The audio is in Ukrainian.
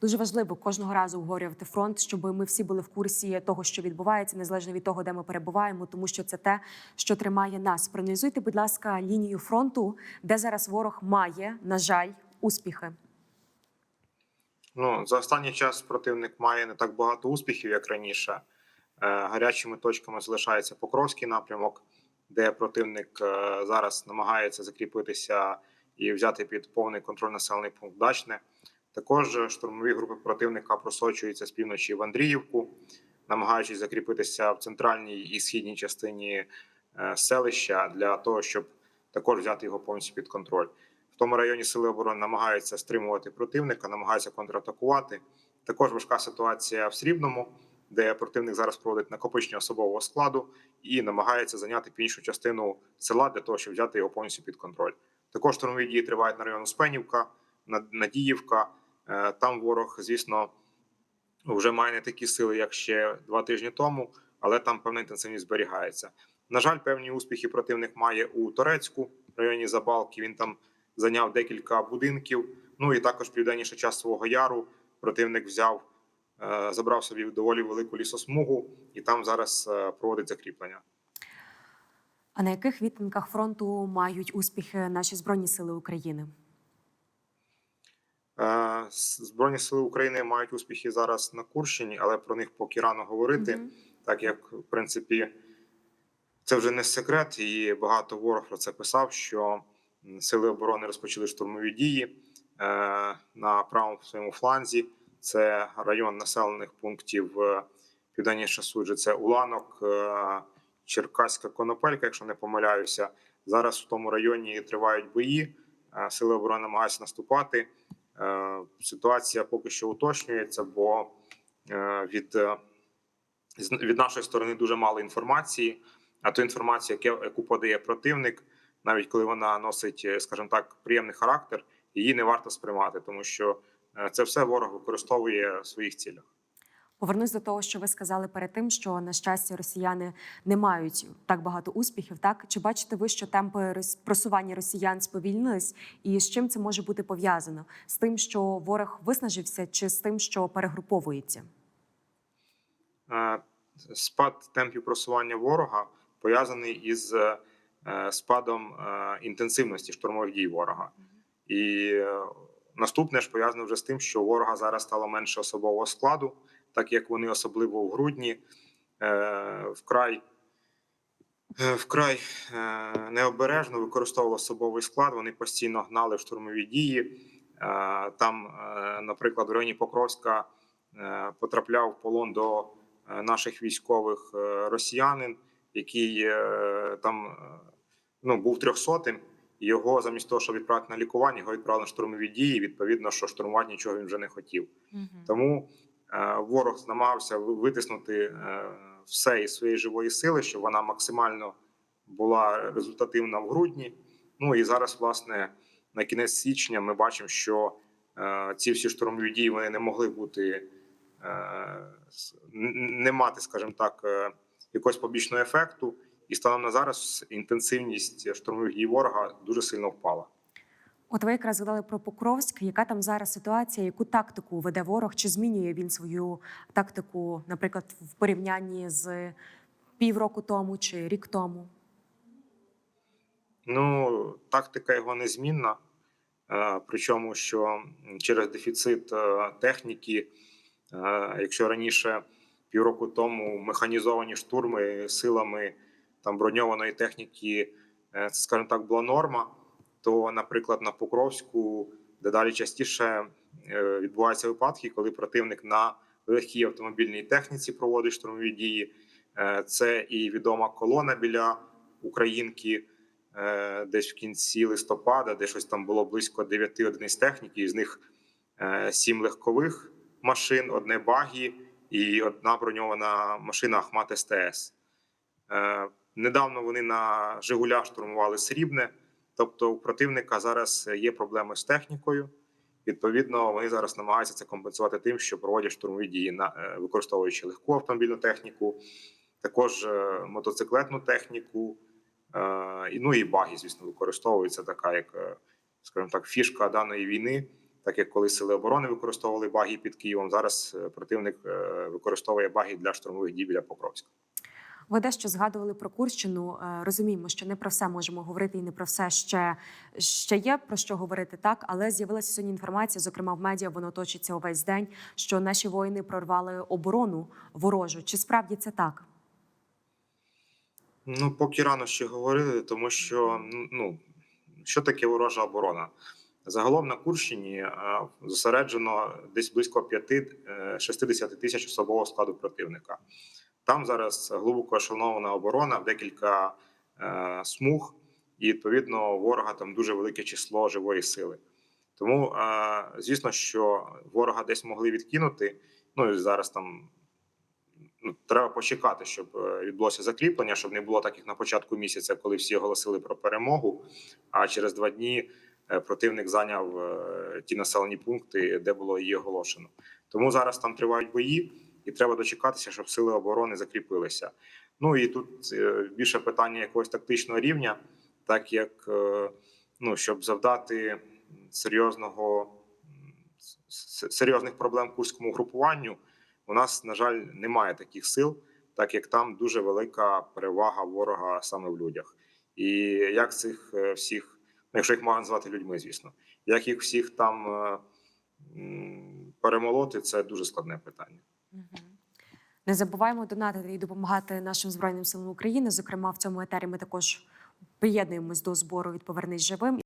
Дуже важливо кожного разу обговорювати фронт, щоб ми всі були в курсі того, що відбувається, незалежно від того, де ми перебуваємо, тому що це те, що тримає нас. Проаналізуйте, будь ласка, лінію фронту, де зараз ворог має, на жаль, успіхи. Ну, за останній час противник має не так багато успіхів, як раніше. Е, Гарячими точками залишається Покровський напрямок, де противник е, зараз намагається закріпитися і взяти під повний контроль населений пункт Дачне. Також штурмові групи противника просочуються з півночі в Андріївку, намагаючись закріпитися в центральній і східній частині е, селища для того, щоб також взяти його повністю під контроль. В тому районі сили оборони намагаються стримувати противника, намагаються контратакувати. Також важка ситуація в Срібному, де противник зараз проводить накопичення особового складу і намагається зайняти північну частину села для того, щоб взяти його повністю під контроль. Також штурмові дії тривають на району Спенівка, Надіївка. Е, Там ворог, звісно, вже має не такі сили, як ще два тижні тому, але там певна інтенсивність зберігається. На жаль, певні успіхи противник має у Торецьку районі Забалки. Він там зайняв декілька будинків. Ну і також південніше час свого яру противник взяв, е, забрав собі доволі велику лісосмугу, і там зараз е, проводить закріплення. А на яких відтинках фронту мають успіхи наші збройні сили України? Е, Збройні сили України мають успіхи зараз на Курщині, але про них поки рано говорити, Мгм. так як в принципі це вже не секрет, і багато ворог про це писав. Що сили оборони розпочали штурмові дії е, на правому своєму фланзі. Це район населених пунктів е, південніше суджі. Це Уланок, Черкаська Конопелька, якщо не помиляюся. Зараз в тому районі тривають бої. Сили оборони намагаються наступати. Е, Ситуація поки що уточнюється, бо е, від, е, від нашої сторони дуже мало інформації. А ту інформацію, яку подає противник, навіть коли вона носить, скажімо так, приємний характер, її не варто сприймати, тому що це все ворог використовує в своїх цілях. Повернусь до того, що ви сказали перед тим, що на щастя росіяни не мають так багато успіхів. Так чи бачите ви, що темпи просування росіян сповільнились, і з чим це може бути пов'язано? З тим, що ворог виснажився, чи з тим, що перегруповується? Е, Спад темпів просування ворога пов'язаний із е, спадом е, інтенсивності штурмових дій ворога. І наступне ж пов'язане вже з тим, що ворога зараз стало менше особового складу, так як вони особливо в грудні е, вкрай. е, Вкрай е, необережно використовували особовий склад. Вони постійно гнали штурмові дії. Там, наприклад, в районі Покровська потрапляв в полон до наших військових росіянин, який там ну, був трьохсотим. Його замість того, щоб відправити на лікування, його відправили на штурмові дії. Відповідно, що штурмувати нічого він вже не хотів. Тому е, ворог намагався витиснути е, все із своєї живої сили, щоб вона максимально була результативна в грудні. Ну і зараз, власне, на кінець січня ми бачимо, що е, ці всі штурмові дії вони не могли бути е, не мати, скажімо так, е, якогось побічного ефекту. І станом на зараз інтенсивність штурмових дій ворога дуже сильно впала. От ви якраз згадали про Покровськ. Яка там зараз ситуація? Яку тактику веде ворог? Чи змінює він свою тактику, наприклад, в порівнянні з півроку тому чи рік тому? Ну, тактика його незмінна. Е, Причому, що через дефіцит е, техніки, е, якщо раніше півроку тому механізовані штурми силами там броньованої техніки, е, це, скажімо так, була норма, то, наприклад, на Покровську дедалі частіше е, відбуваються випадки, коли противник на легкій автомобільній техніці проводить штурмові дії. Е, Це і відома колона біля Українки десь в кінці листопада, де щось там було близько 9 одиниць техніки, із них е, 7 легкових машин, одне багі і одна броньована машина Ахмат СТС. Недавно вони на Жигулях штурмували Срібне, тобто у противника зараз є проблеми з технікою. Відповідно, вони зараз намагаються це компенсувати тим, що проводять штурмові дії на е, використовуючи легку автомобільну техніку, також е, мотоциклетну техніку. Е, і, ну і баги, звісно, використовуються така, як, скажімо так, фішка даної війни. Так як коли сили оборони використовували баги під Києвом, зараз противник використовує баги для штурмових дій біля Покровська. Ви дещо згадували про Курщину. Е, Розуміємо, що не про все можемо говорити, і не про все ще, ще є про що говорити так. Але з'явилася сьогодні інформація, зокрема в медіа, воно точиться увесь день, що наші воїни прорвали оборону ворожу. Чи справді це так? Ну, поки рано ще говорили, тому що ну що таке ворожа оборона? Загалом на Курщині е, зосереджено десь близько 5-60 тисяч особового складу противника. Там зараз глибоко ешелонована оборона, декілька е, смуг, і відповідно ворога там дуже велике число живої сили. Тому, е, звісно, що ворога десь могли відкинути. Ну і зараз там ну, треба почекати, щоб е, відбулося закріплення, щоб не було так, як на початку місяця, коли всі оголосили про перемогу. А через два дні е, противник зайняв е, ті населені пункти, де було її оголошено. Тому зараз там тривають бої, і треба дочекатися, щоб сили оборони закріпилися. Ну і тут е, більше питання якогось тактичного рівня, так як е, ну, щоб завдати серйозного серйозних проблем курському групуванню. У нас, на жаль, немає таких сил, так як там дуже велика перевага ворога саме в людях. І як цих е, всіх, ну, якщо їх можна назвати людьми, звісно, як їх всіх там перемолоти, це дуже складне питання. Не забуваємо донатити і допомагати нашим збройним силам України. Зокрема, в цьому етері ми також приєднуємось до збору від Повернись живим.